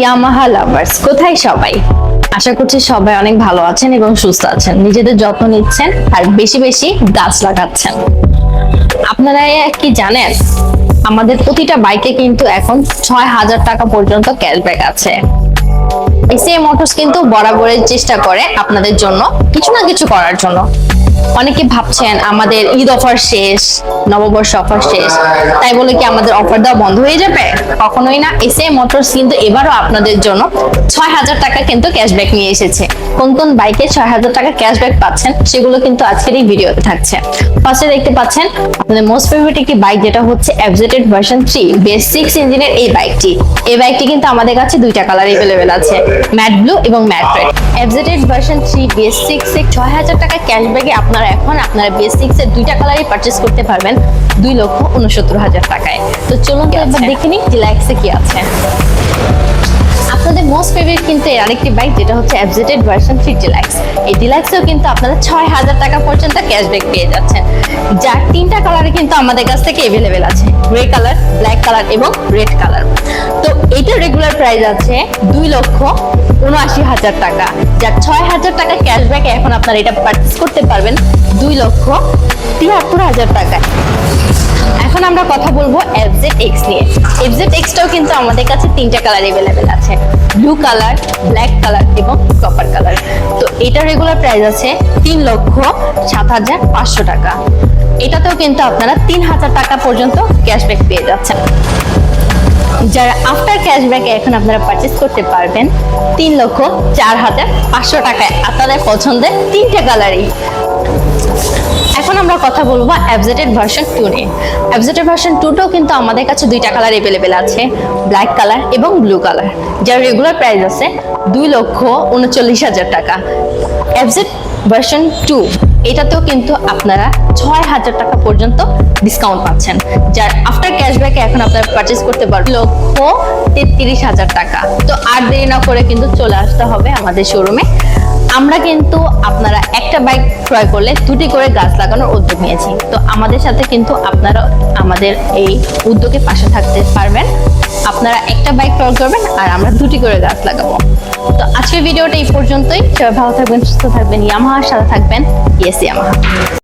Yamaha lovers কোথায় সবাই? আশা করছি সবাই অনেক ভালো আছেন এবং সুস্থ আছেন। নিজেদের যত্ন নিচ্ছেন আর বেশি বেশি গাছ লাগাচ্ছেন। আপনারা কি জানেন, আমাদের প্রতিটা বাইকে কিন্তু এখন ছয় হাজার টাকা পর্যন্ত ক্যাশব্যাক আছে। এসিএ মোটরস কিন্তু বরাবরের চেষ্টা করে আপনাদের জন্য, কিছু না কিছু করার জন্য। অনেকে ভাবছেন আমাদের ঈদ অফার শেষ, নববর্ষ অফার শেষ। তাই বলে কি আমাদের অফার দেওয়া বন্ধ হয়ে যাবে? কখনোই না। এসিএ মোটরস কিন্তু এবারও আপনাদের জন্য ছয় হাজার টাকা কিন্তু ক্যাশব্যাক নিয়ে এসেছে। কোন কোন বাইকে ছয় হাজার টাকা ক্যাশব্যাক পাচ্ছেন, সেগুলো কিন্তু আজকের এই ভিডিওতে থাকছে। ফার্স্টে দেখতে পাচ্ছেন, আপনাদের মোস্ট ফেভারিট একটি বাইক যেটা হচ্ছে এফজেটেড ভার্সন থ্রি বেস সিক্স ইঞ্জিনের এই বাইকটি এই বাইকটি কিন্তু আমাদের কাছে দুইটা কালার এভেলেবেল আছে ম্যাট ব্লু এবং ম্যাট রেড এফজেটেড ভার্সন থ্রি বেস সিক্স এর ছয় হাজার টাকা ক্যাশব্যাকে আপনারা এখন আপনারা সিক্স এর দুইটা কালারই পারচেস করতে পারবেন দুই লক্ষ উনসত্তর হাজার টাকায়। তো চলুন তো একবার দেখে নিই ডিলাক্সে কি আছে। আপনাদের মোস্ট ফেভারিট কিন্তু এর আরেকটি বাইক যেটা হচ্ছে এফজেটেড ভার্সন থ্রি ডিলাক্স এই ডিলাক্সেও কিন্তু আপনারা ছয় হাজার টাকা পর্যন্ত ক্যাশব্যাক পেয়ে যাচ্ছেন। যার তিনটা কালারে কিন্তু আমাদের কাছ থেকে এভেলেবেল আছে। গ্রে কালার ব্ল্যাক কালার এবং রেড কালার তো রেগুলার প্রাইস আছে দুই লক্ষ উনআশি হাজার টাকা। যার ছয় হাজার টাকা ক্যাশব্যাক এখন আপনারা এটা পারচেস করতে পারবেন দুই লক্ষ তিয়াত্তর হাজার টাকায়। এখন আমরা কথা বলব এফজেড এক্স নিয়ে। এফজেড এক্সটাও কিন্তু আমাদের কাছে তিনটা কালার এভেলেবেল আছে। ব্লু কালার ব্ল্যাক কালার এবং কপার কালার তো এটা রেগুলার প্রাইস আছে তিন লক্ষ সাত হাজার পাঁচশো টাকা। এটাতেও কিন্তু আপনারা তিন হাজার টাকা পর্যন্ত ক্যাশব্যাক পেয়ে যাচ্ছেন। যারা আফটার ক্যাশব্যাকে এখন আপনারা পারচেস করতে পারবেন, তিন লক্ষ চার হাজার পাঁচশো টাকায় আপনাদের পছন্দের তিনটে কালারই এখন আমরা কথা বলব অ্যাবজেটেড ভার্সন টু নিয়ে। অ্যাবজেটেড ভার্সন টুটাও কিন্তু আমাদের কাছে দুইটা কালার এভেলেবেল আছে ব্ল্যাক কালার এবং ব্লু কালার যার রেগুলার প্রাইস আছে দুই লক্ষ উনচল্লিশ হাজার টাকা। অ্যাবজেট ভার্সন টু এটাতেও কিন্তু আপনারা ছয় হাজার টাকা পর্যন্ত ডিসকাউন্ট পাচ্ছেন। যার আফটার ক্যাশব্যাকে এখন আপনারা পারচেস করতে পারবেন লক্ষ তেত্রিশ হাজার টাকা। তো আর দেরি না করে কিন্তু চলে আসতে হবে আমাদের শোরুমে আমরা কিন্তু আপনারা একটা বাইক ক্রয় করলে দুটি করে গাছ লাগানোর উদ্যোগ নিয়েছি। তো আমাদের সাথে কিন্তু আপনারা আমাদের এই উদ্যোগে পাশে থাকতে পারবেন। আপনারা একটা বাইক ক্রয় করবেন আর আমরা দুটি করে গাছ লাগাবো। আজকের ভিডিওটা এই পর্যন্তই। সবাই ভালো থাকবেন সুস্থ থাকবেন ইয়ামাহা সাথে থাকবেন। Yes Yamaha.